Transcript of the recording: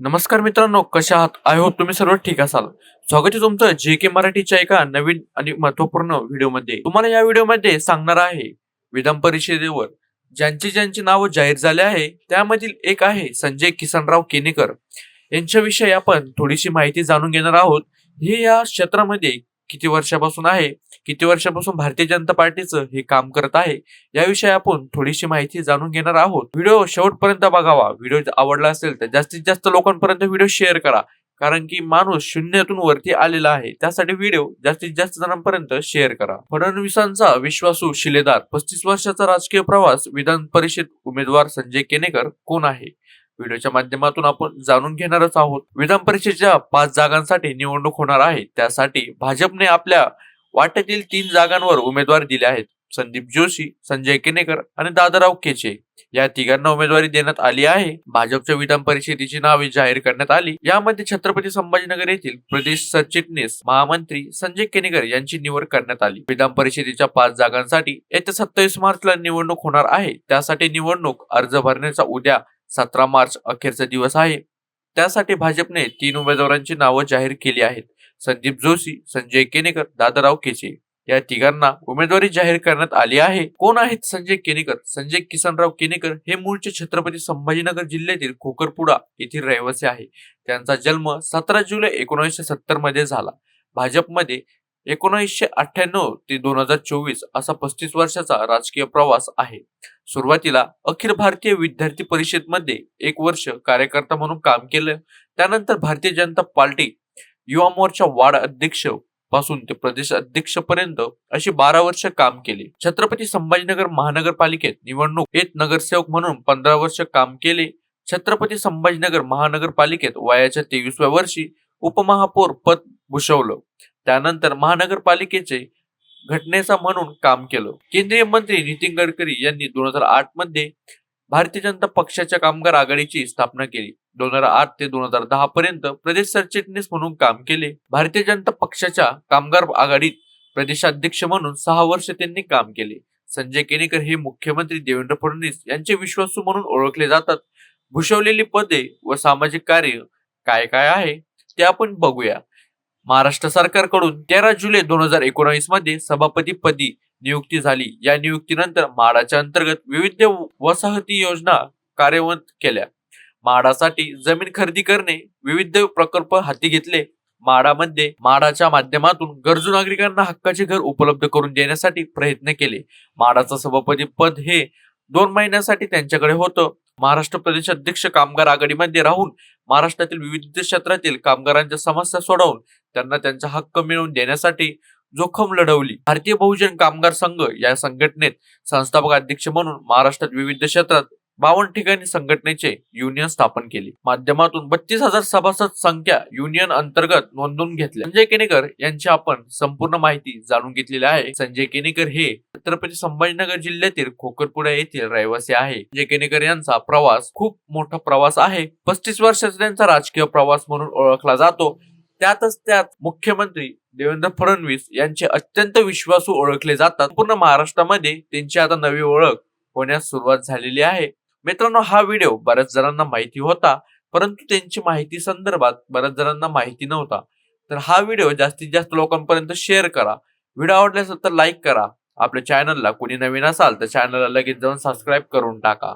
नमस्कार मित्रांनो कशा आहात? आय होप तुम्ही सर्व ठीक असाल. स्वागत आहे तुमचं जे के मराठीच्या एका नवीन आणि महत्त्वपूर्ण व्हिडिओमध्ये. तुम्हाला या व्हिडिओमध्ये सांगणार आहे विधान परिषदेवर ज्यांची ज्यांची नावं जाहीर झाले आहे त्यामधील एक आहे संजय किसनराव केनेकर. यांच्याविषयी आपण थोडीशी माहिती जाणून घेणार आहोत. हे या क्षेत्रामध्ये किती वर्षापासून आहे किती वर्षापासून भारतीय जनता पार्टीचं हे काम करत आहे याविषयी आपण थोडीशी माहिती जाणून घेणार आहोत. व्हिडिओ शेवटपर्यंत बघावा. व्हिडिओ आवडला असेल तर जास्तीत जास्त लोकांपर्यंत व्हिडिओ शेअर करा. कारण की माणूस शून्यातून वरती आलेला आहे. त्यासाठी व्हिडिओ जास्तीत जास्त जणांपर्यंत शेअर करा. फडणवीसांचा विश्वासू शिलेदार पस्तीस वर्षाचा राजकीय प्रवास विधान परिषद उमेदवार संजय केनेकर कोण आहे? व्हिडिओच्या माध्यमातून आपण जाणून घेणारच आहोत. विधान परिषदेच्या पाच जागांसाठी निवडणूक होणार आहे. त्यासाठी भाजपने आपल्या वाट्यातील तीन जागांवर उमेदवार दिले आहेत. संदीप जोशी संजय केनेकर आणि दादाराव केचे. या तिघांना उमेदवारी देण्यात आली आहे. भाजपच्या विधान परिषदेची नावे जाहीर करण्यात आली. यामध्ये छत्रपती संभाजीनगर येथील प्रदेश सरचिटणीस महामंत्री संजय केनेकर यांची निवड करण्यात आली. विधान परिषदेच्या पाच जागांसाठी येत्या सत्तावीस मार्चला निवडणूक होणार आहे. त्यासाठी निवडणूक अर्ज भरण्याचा उद्या सतरा मार्च अखेरचा दिवस आहे. त्यासाठी भाजपने तीन उमेदवारांची नावं जाहीर केली आहेत. संदीप जोशी संजय केनेकर दादाराव केचे या तिघांना उमेदवारी जाहीर करण्यात आली आहे. कोण आहेत संजय केनेकर? संजय किसनराव केनेकर हे मूळचे छत्रपती संभाजीनगर जिल्ह्यातील खोकरपुडा येथील रहिवासी आहे. त्यांचा जन्म सतरा जुलै एकोणीसशे सत्तरमध्ये झाला. भाजपमध्ये एकोणीसशे अठ्ठ्याण्णव ते दोन हजार चोवीस असा पस्तीस वर्षाचा राजकीय प्रवास आहे. सुरुवातीला अखिल भारतीय विद्यार्थी परिषदमध्ये एक वर्ष कार्यकर्ता म्हणून काम केलं. त्यानंतर भारतीय जनता पार्टी युवा मोर्चा वार्ड अध्यक्षपासून ते प्रदेश अध्यक्षपर्यंत अशी बारा वर्ष काम केले. छत्रपती संभाजीनगर महानगरपालिकेत निवडणूक येत नगरसेवक म्हणून पंधरा वर्ष काम केले. छत्रपती संभाजीनगर महानगरपालिकेत वयाच्या तेवीसव्या वर्षी उपमहापौर पद भूषवलं. त्यानंतर महानगरपालिकेचे घटनेचा म्हणून काम केलं. केंद्रीय मंत्री नितीन गडकरी यांनी दोन हजार आठमध्ये भारतीय जनता पक्षाच्या कामगार आघाडीची स्थापना केली. दोन हजार आठ ते दोन हजार दहा पर्यंत प्रदेश सरचिटणीस म्हणून काम केले. भारतीय जनता पक्षाच्या कामगार आघाडीत प्रदेशाध्यक्ष म्हणून सहा वर्ष त्यांनी काम केले. संजय केनेकर हे मुख्यमंत्री देवेंद्र फडणवीस यांचे विश्वासू म्हणून ओळखले जातात. भूषवलेली पदे व सामाजिक कार्य काय काय आहे ते आपण बघूया. महाराष्ट्र सरकारकडून तेरा जुलै दोन हजार एकोणावीसमध्ये सभापती पदी नियुक्ती झाली. या नियुक्तीनंतर म्हाडाच्या अंतर्गत विविध वसाहती योजना कार्यान्वित केल्या. म्हाडासाठी जमीन खरेदी करणे विविध प्रकल्प हाती घेतले. म्हाडामध्ये म्हाडाच्या माध्यमातून गरजू नागरिकांना हक्काचे घर उपलब्ध करून देण्यासाठी प्रयत्न केले. म्हाडाचं सभापती पद हे दोन महिन्यासाठी त्यांच्याकडे होतं. महाराष्ट्र प्रदेश अध्यक्ष कामगार आघाडीमध्ये राहून महाराष्ट्रातील विविध क्षेत्रातील कामगारांच्या समस्या सोडवून त्यांना त्यांचा हक्क मिळवून देण्यासाठी जोखम लढवली. भारतीय बहुजन कामगार संघ या संघटनेत संस्थापक अध्यक्ष म्हणून महाराष्ट्रात विविध क्षेत्रात बावन्न ठिकाणी संघटनेचे युनियन स्थापन केले. माध्यमातून बत्तीस हजार सभासद संख्या युनियन अंतर्गत नोंदवून घेतल्या. संजय केनेकर यांची आपण संपूर्ण माहिती जाणून घेतलेली आहे. संजय केनेकर हे छत्रपती संभाजीनगर जिल्ह्यातील खोकरपुडा येथील रहिवासी आहे. संजय केनेकर यांचा प्रवास खूप मोठा प्रवास आहे. पस्तीस वर्षाचा त्यांचा राजकीय प्रवास म्हणून ओळखला जातो. त्यातच त्यात मुख्यमंत्री देवेंद्र फडणवीस यांचे अत्यंत विश्वासू ओळखले जातात. पूर्ण महाराष्ट्रामध्ये त्यांची आता नवी ओळख होण्यास सुरुवात झालेली आहे. मित्रांनो हा व्हिडिओ बऱ्याच जणांना माहिती होता परंतु त्यांची माहिती संदर्भात बऱ्याच जणांना माहिती नव्हता. तर हा व्हिडिओ जास्तीत जास्त लोकांपर्यंत शेअर करा. व्हिडिओ आवडला असेल तर लाईक करा. आपल्या चॅनलला कोणी नवीन असाल तर चॅनलला लगेच जाऊन सबस्क्राईब करून टाका.